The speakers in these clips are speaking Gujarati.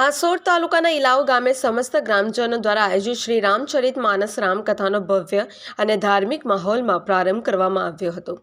હાસોડ તાલુકાના ઇલાવ ગામે સમસ્ત ગ્રામજનો દ્વારા આયોજિત શ્રી રામચરિત માનસ રામકથાનો ભવ્ય અને ધાર્મિક માહોલમાં પ્રારંભ કરવામાં આવ્યો હતો.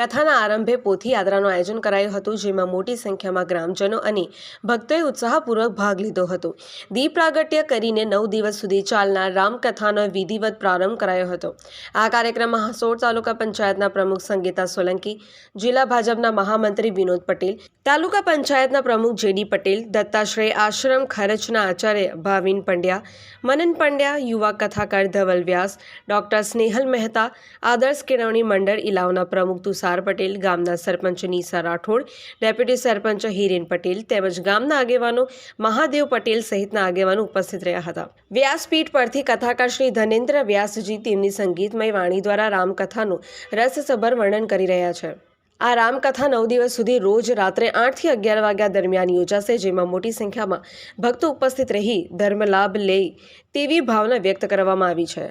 કથાના આરંભે પોથી યાત્રાનું આયોજન કરાયું હતું, જેમાં મોટી સંખ્યામાં ગ્રામજનો અને ભક્તોએ ઉત્સાહપૂર્વક ભાગ લીધો હતો. દીપ પ્રાગટ્ય કરીને નવ દિવસ સુધી ચાલનાર રામકથાનો વિધિવત પ્રારંભ કરાયો હતો. આ કાર્યક્રમમાં હાસોડ તાલુકા પંચાયતના પ્રમુખ સંગીતા સોલંકી, જિલ્લા ભાજપના મહામંત્રી વિનોદ પટેલ, તાલુકા પંચાયતના પ્રમુખ જેડી પટેલ, દત્તાશ્રય આશ્રમ ખરચના આચાર્ય ભાવિન પંડ્યા, મનન પંડ્યા, યુવા કથાકાર ધવલ વ્યાસ, ડોક્ટર સ્નેહલ મહેતા, આદર્શ કેળવણી મંડળ ઇલાવના પ્રમુખ તુષાર પટેલ, ગામના સરપંચ નીસા રાઠોડ, ડેપ્યુટી સરપંચ હિરેન પટેલ તેમજ ગામના આગેવાનો મહાદેવ પટેલ સહિતના આગેવાનો ઉપસ્થિત રહ્યા હતા. વ્યાસપીઠ પરથી કથાકાર શ્રી ધનેન્દ્ર વ્યાસજી તેમની સંગીતમય વાણી દ્વારા રામકથાનું રસસભર વર્ણન કરી રહ્યા છે. આ રામકથા નવ દિવસ સુધી રોજ રાત્રે આઠથી અગિયાર વાગ્યા દરમિયાન યોજાશે, જેમાં મોટી સંખ્યામાં ભક્તો ઉપસ્થિત રહી ધર્મલાભ લે તેવી ભાવના વ્યક્ત કરવામાં આવી છે.